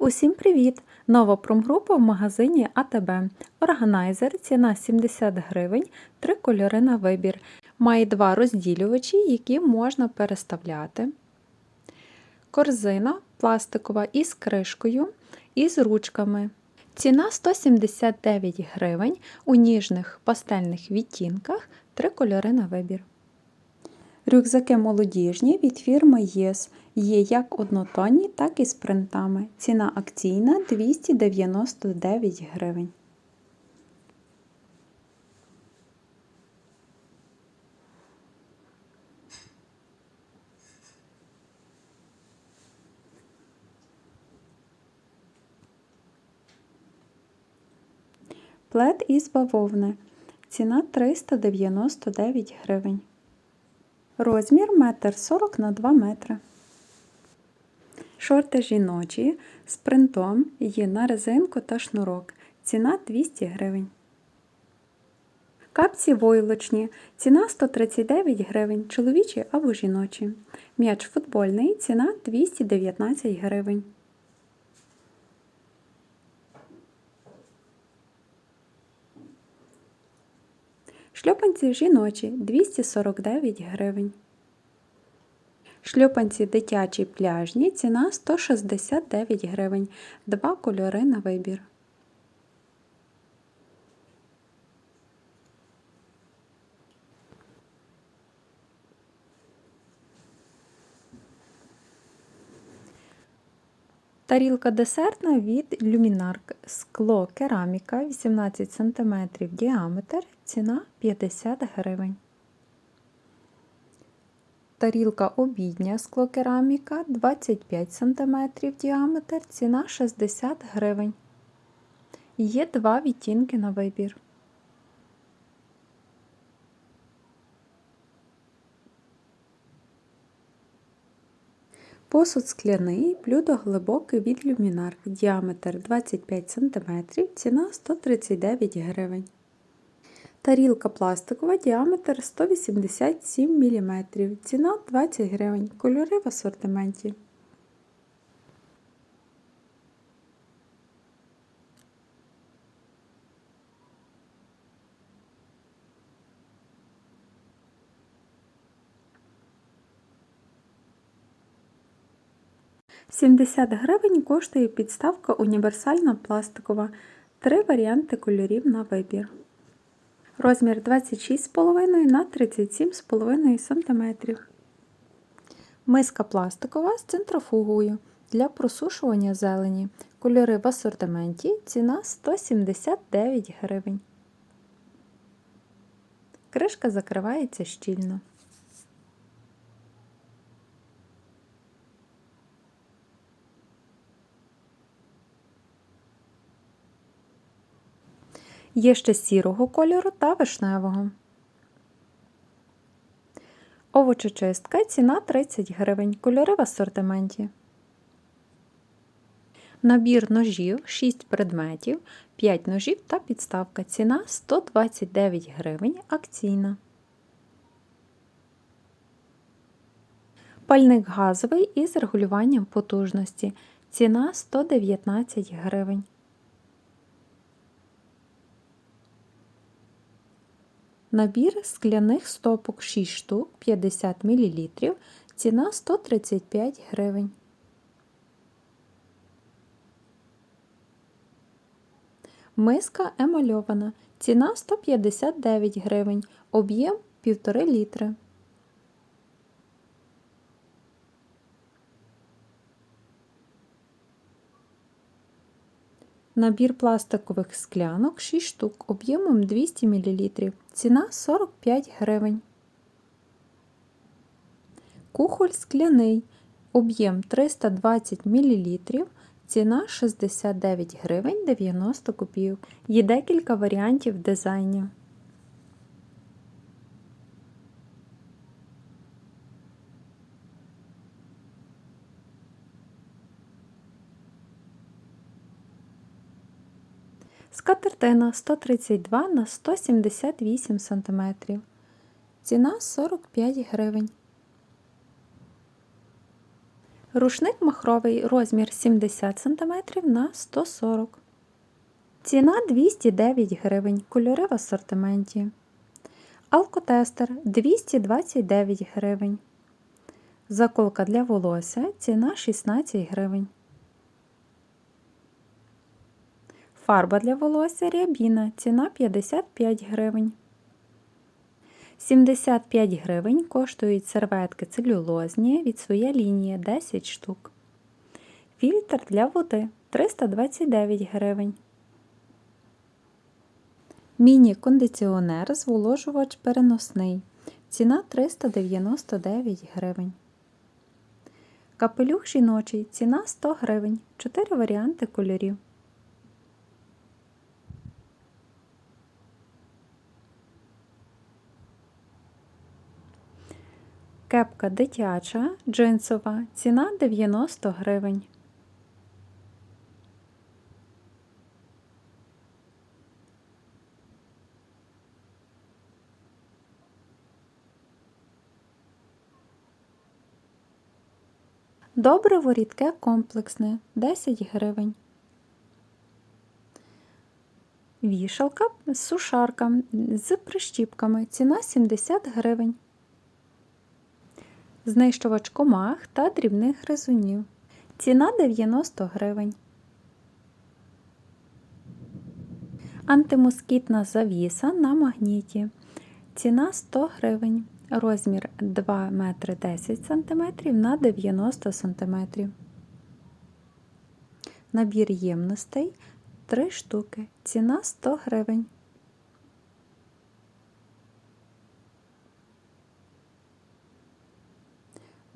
Усім привіт! Нова промгрупа в магазині АТБ. Органайзер, ціна 70 гривень, три кольори на вибір. Має два розділювачі, які можна переставляти. Корзина пластикова із кришкою і з ручками. Ціна 179 гривень у ніжних пастельних відтінках, три кольори на вибір. Рюкзаки молодіжні від фірми ЄС є як однотонні, так і з принтами. Ціна акційна 299 гривень. Плед із бавовни. Ціна 399 гривень. Розмір 1,40 на 2 метри. Шорти жіночі з принтом є на резинку та шнурок. Ціна 200 гривень. Капці войлочні. Ціна 139 гривень. Чоловічі або жіночі. М'яч футбольний. Ціна 219 гривень. Шльопанці жіночі 249 гривень. Шльопанці дитячі пляжні ціна 169 гривень. Два кольори на вибір. Тарілка десертна від Люмінарк. Скло кераміка 18 см діаметр. Ціна 50 гривень. Тарілка обідня склокераміка 25 см діаметр, ціна 60 гривень. Є два відтінки на вибір. Посуд скляний, блюдо глибоке від люмінар, діаметр 25 см, ціна 139 гривень. Тарілка пластикова, діаметр 187 мм, ціна 20 гривень, кольори в асортименті. Сімдесят гривень коштує підставка універсальна пластикова. Три варіанти кольорів на вибір. Розмір 26,5 на 37,5 см. Миска пластикова з центрофугою для просушування зелені. Кольори в асортименті. Ціна 179 гривень. Кришка закривається щільно. Є ще сірого кольору та вишневого. Овочечистка ціна 30 гривень. Кольори в асортименті. Набір ножів 6 предметів, 5 ножів та підставка. Ціна 129 гривень. Акційна. Пальник газовий із регулюванням потужності. Ціна 119 гривень. Набір скляних стопок 6 штук 50 мл. Ціна 135 гривень. Миска емальована. Ціна 159 гривень. Об'єм 1,5 літри. Набір пластикових склянок 6 штук об'ємом 200 мл. Ціна 45 гривень. Кухоль скляний. Об'єм 320 мл. Ціна 69 гривень 90 копійок. Є декілька варіантів дизайнів. Скатертина 132 на 178 см. Ціна 45 гривень. Рушник махровий розмір 70 см на 140 Ціна 209 гривень. Кольори в асортименті. Алкотестер 229 гривень. Заколка для волосся ціна 16 гривень. Фарба для волосся рябіна ціна 55 гривень. 75 гривень коштують серветки целюлозні від своя лінія 10 штук. Фільтр для води 329 гривень. Міні-кондиціонер зволожувач переносний. Ціна 399 гривень. Капелюх жіночий. Ціна 100 гривень. 4 варіанти кольорів. Кепка дитяча, джинсова. Ціна 90 гривень. Добриво рідке комплексне 10 гривень. Вішалка з сушарка з прищіпками. Ціна 70 гривень. Знищувач комах та дрібних гризунів. Ціна 90 гривень. Антимоскітна завіса на магніті. Ціна 100 гривень. Розмір 2 метри 10 см на 90 см. Набір ємностей 3 штуки. Ціна 100 гривень.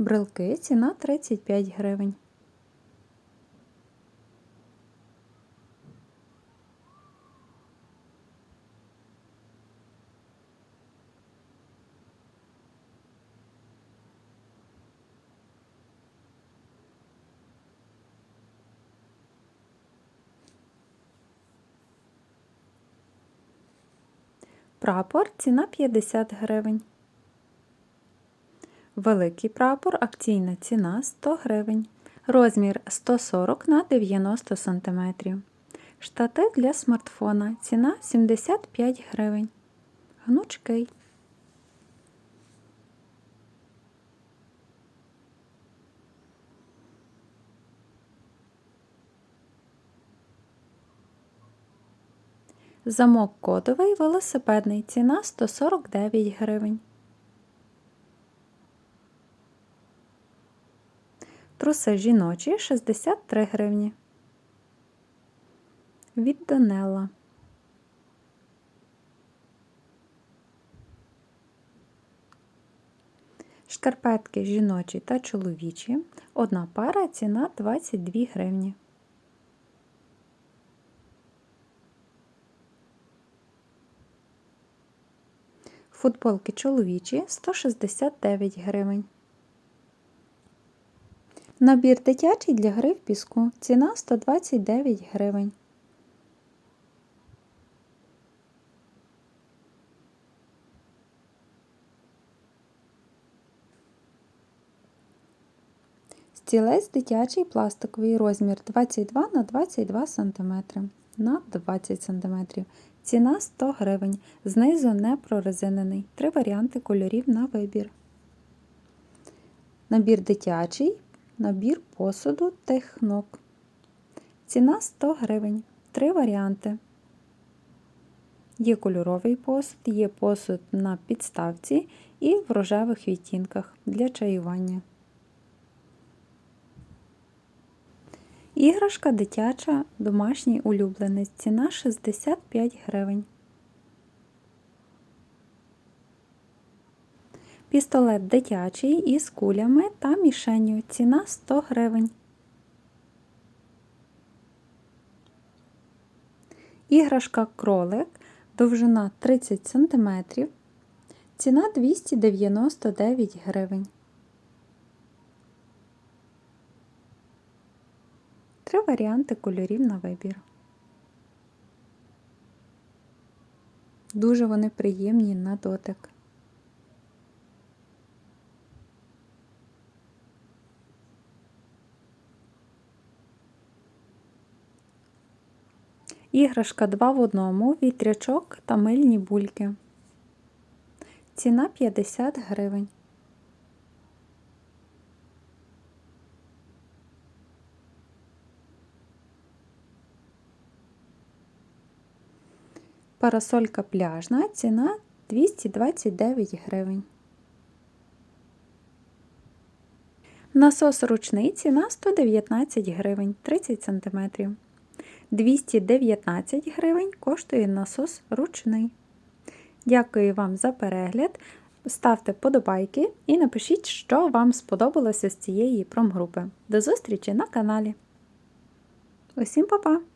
Брелки ціна 35 гривень. Прапор ціна 50 гривень. Великий прапор, акційна ціна 100 гривень. Розмір 140 на 90 см. Штатив для смартфона. Ціна 75 гривень. Гнучкий. Замок кодовий велосипедний. Ціна 149 гривень. Труси жіночі 63 гривні. Від Данелла. Шкарпетки жіночі та чоловічі. Одна пара ціна 22 гривні. Футболки чоловічі 169 гривень. Набір дитячий для гри в піску. Ціна 129 гривень. Стілець дитячий пластиковий розмір 22 на 22 см на 20 см. Ціна 100 гривень. Знизу не прорезинений. Три варіанти кольорів на вибір. Набір дитячий, набір посуду технок. Ціна 100 гривень. Три варіанти. Є кольоровий посуд, є посуд на підставці і в рожевих відтінках для чаювання. Іграшка дитяча, домашній улюбленець. Ціна 65 гривень. Пістолет дитячий із кулями та мішенью. Ціна 100 гривень. Іграшка кролик. Довжина 30 см. Ціна 299 гривень. Три варіанти кольорів на вибір. Дуже вони приємні на дотик. Іграшка 2 в одному, вітрячок та мильні бульки. Ціна 50 гривень. Парасолька пляжна, ціна 229 гривень. Насос ручний ціна 119 гривень 30 см. 219 гривень коштує насос ручний. Дякую вам за перегляд. Ставте подобайки і напишіть, що вам сподобалося з цієї промгрупи. До зустрічі на каналі. Усім па-па!